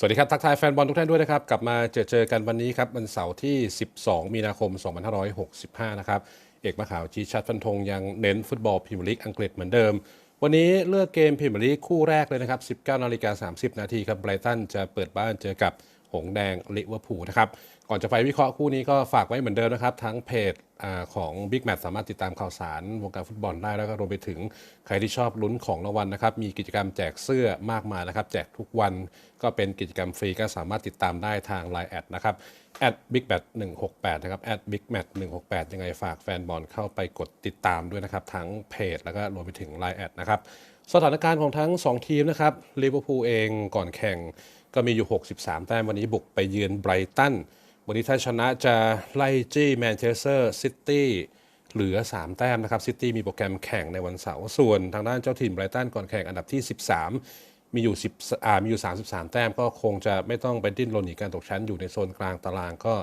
สวัสดีครับ ทักทายแฟนบอลทุกท่านด้วยนะครับ กลับมาเจอเจอกันวันนี้ครับวันเสาร์ที่ 12 มีนาคม 2565 นะครับ เอกมะข่าวชี้ชัดฟันธงยังเน้นฟุตบอลพรีเมียร์ลีกอังกฤษเหมือนเดิม วันนี้เลือกเกมพรีเมียร์ลีกคู่แรกเลยนะครับ 19นาฬิกา30 นาทีครับไบรตันจะเปิดบ้านเจอกับ หงแดงลิเวอร์พูลนะครับก่อนจะไปวิเคราะห์คู่นี้ก็ฝากไว้เหมือนเดิมนะครับ ทั้งเพจอของ Big Match สามารถติดตามข่าวสารวงการฟุตบอลได้แล้วก็รวมไปถึงใครที่ชอบลุ้นของรางวัลนะครับ มีกิจกรรมแจกเสื้อมากมายนะครับ แจกทุกวันก็เป็นกิจกรรมฟรีก็สามารถติดตามได้ทาง Line แอดนะครับ at big match 168นะครับ at big match 168ยังไงฝากแฟนบอลเข้าไปกดติดตามด้วยนะครับ ทั้งเพจแล้วก็รวมไปถึง Line แอดนะครับสถานการณ์ของทั้ง 2 ทีมนะครับลิเวอร์พูลเองก่อนแข่ง ก็มีอยู่ 63 แต้มวันนี้บุกไปเยือนไบรตัน วันนี้ถ้าชนะจะไล่จี้แมนเชสเตอร์ซิตี้เหลือ 3 แต้มนะครับซิตี้มีโปรแกรมแข่งในวันเสาร์ส่วนทางด้านเจ้าถิ่นไบรตันก่อนแข่งอันดับที่ 13 มีอยู่10อ่ามีอยู่ 33 แต้มก็คงจะไม่ต้องไปดิ้นรนหนีการตกชั้นอยู่ในโซนกลางตารางก็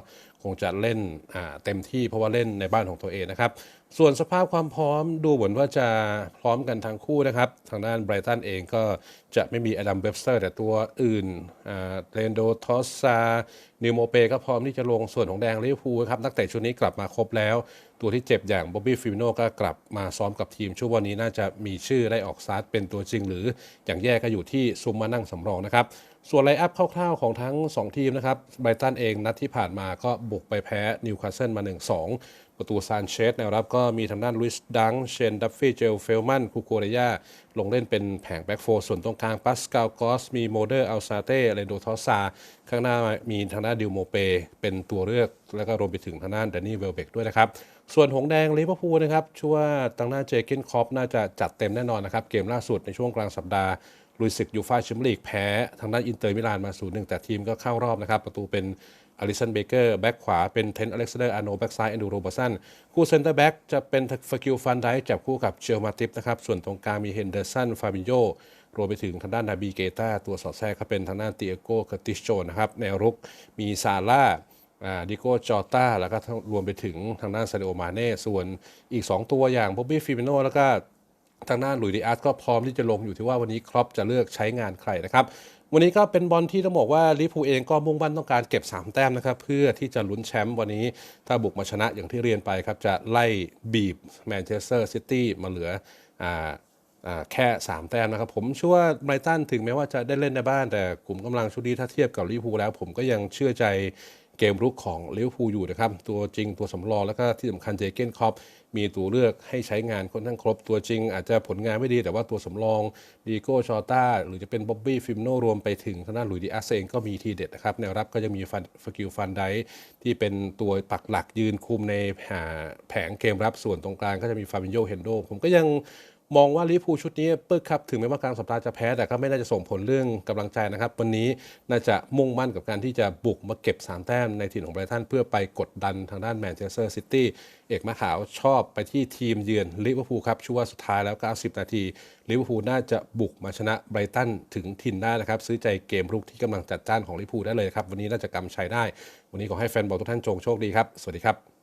คงจะเล่นอ่าเต็มที่เพราะว่าเล่นในบ้านของตัวเองนะครับส่วนสภาพความพร้อมดูเหมือนว่าจะพร้อมกันทั้งคู่นะครับ ทางด้านไบรตันเองก็จะไม่มีอดัมเบบสเตอร์ แต่ตัวอื่นเรนโดทอสซา นิวโมเปก็พร้อมที่จะลงส่วนของแดงลิเวอร์พูลครับ นักเตะชุดนี้กลับมาครบแล้ว ตัวที่เจ็บอย่างบ๊อบบี้ฟิมิโนก็กลับมาซ้อมกับทีมช่วงวันนี้น่าจะมีชื่อได้ออกสตาร์เป็นตัวจริง หรืออย่างแย่ก็อยู่ที่ซุมมานั่งสำรองนะครับ ส่วนไลอัพคร่าวๆของทั้ง 2 ทีมนะครับไบรตันเองนัดที่ผ่านมาก็บุกไปแพ้นิวคาสเซิลมา 1-2 ประตูซานเชสแนวรับก็มีทางด้านลุยส์ดังเชนดัฟฟี่เจลเฟลมันคูโกเรยาลงเล่นเป็นแผงแบ็กโฟส่วนตรงกลางปัสกาลกอส มีโมเดอร์อัลซาเต้เรโดทอสซา ข้างหน้ามีทางด้านดิวโมเป เป็นตัวเลือกแล้วก็รวมไปถึงทางด้านแดนนี่เวลเบกด้วยนะครับ ส่วนหงแดงลิเวอร์พูลนะครับชื่อว่าทางด้านเจเกนคอปน่าจะจัดเต็มแน่นอนนะครับ เกมล่าสุดในช่วงกลางสัปดาห์ลุยศึกยูฟาแชมเปี้ยนลีกแพ้ทางด้านอินเตอร์มิลานมา0-1แต่ทีมก็เข้ารอบนะครับ ประตูเป็นอลิสันเบเกอร์แบ็กขวาเป็นเทนอเล็กซานเดอร์อาโนแบ็กซ้ายแอนดูโรบสันคู่เซนเตอร์แบ็กจะเป็นฟกิลฟันไดจับคู่กับเชลมาติฟนะครับส่วนตรงกลางมีเฮนเดอร์สันฟาบิโยรวมไปถึงทางด้านนาบีเกตาตัวสอดแทรกก็เป็นทางด้านเตียโกเคติชโจนะครับแนวรุกมีซาร่า ดิโก้จอต้าแล้วก็รวมไปถึงทางด้านซาดิโอมาเน่ส่วนอีก 2 ตัวอย่างบ๊อบบี้ฟิเมโนแล้วก็ทางด้านหลุยส์ดิอาร์ตก็พร้อมที่จะลงอยู่ที่ว่าวันนี้ครอปจะเลือกใช้งานใครนะครับวันนี้ก็เป็นบอลที่ต้องบอกว่าลิพูเองก็มุ่งมั่นต้องการเก็บ 3 แต้มนะครับเพื่อที่จะลุ้นแชมป์วันนี้ถ้าบุกมาชนะอย่างที่เรียนไปครับจะไล่บีบแมนเชสเตอร์ซิตี้มาเหลืออ่าอ่าแค่ 3 แต้มนะครับ ผมเชื่อว่าไบรตันถึงแม้ว่าจะได้เล่นในบ้านแต่กลุ่มกำลังชุดนี้ถ้าเทียบกับลิเวอร์พูลแล้ว ผมก็ยังเชื่อใจ เกมรุกของลิเวอร์พูลอยู่นะครับ ตัวจริงตัวสำรองแล้วก็ที่สำคัญเจเกนคอปมีตัวเลือกให้ใช้งานค่อนข้างครบตัวจริง อาจจะผลงานไม่ดีแต่ว่าตัวสำรองดีโก้ชอต้าหรือจะเป็นบ๊อบบี้ฟิมโนรวมไปถึงทางด้านหลุยดิอาร์เซงก็มีทีเด็ดนะครับแนวรับก็ยังมีฟันฟกิลฟันไดที่เป็นตัวปักหลักยืนคุมในแผงเกมรับส่วนตรงกลางก็จะมีฟาบิโยเฮนโดผมก็ยัง มองว่าลิเวอร์พูลชุดนี้ปึ๊กครับถึงแม้ว่ากลางสัปดาห์จะแพ้แต่ก็ไม่น่าจะส่งผลเรื่องกำลังใจนะครับ วันนี้น่าจะมุ่งมั่นกับการที่จะบุกมาเก็บ 3 แต้มในทีมของไบรตันเพื่อไปกดดันทางด้านแมนเชสเตอร์ซิตี้เอกมะขาวชอบไปที่ทีมเยือนลิเวอร์พูลครับชัวร์สุดท้ายแล้ว 90 นาทีลิเวอร์พูลน่าจะบุกมาชนะไบรตันถึงถิ่นได้นะครับ ซื้อใจเกมรุกที่กำลังจัดจ้านของลิเวอร์พูลได้เลยครับวันนี้น่าจะกำชัยได้ วันนี้ขอให้แฟนบอลทุกท่านจงโชคดีครับสวัสดีครับ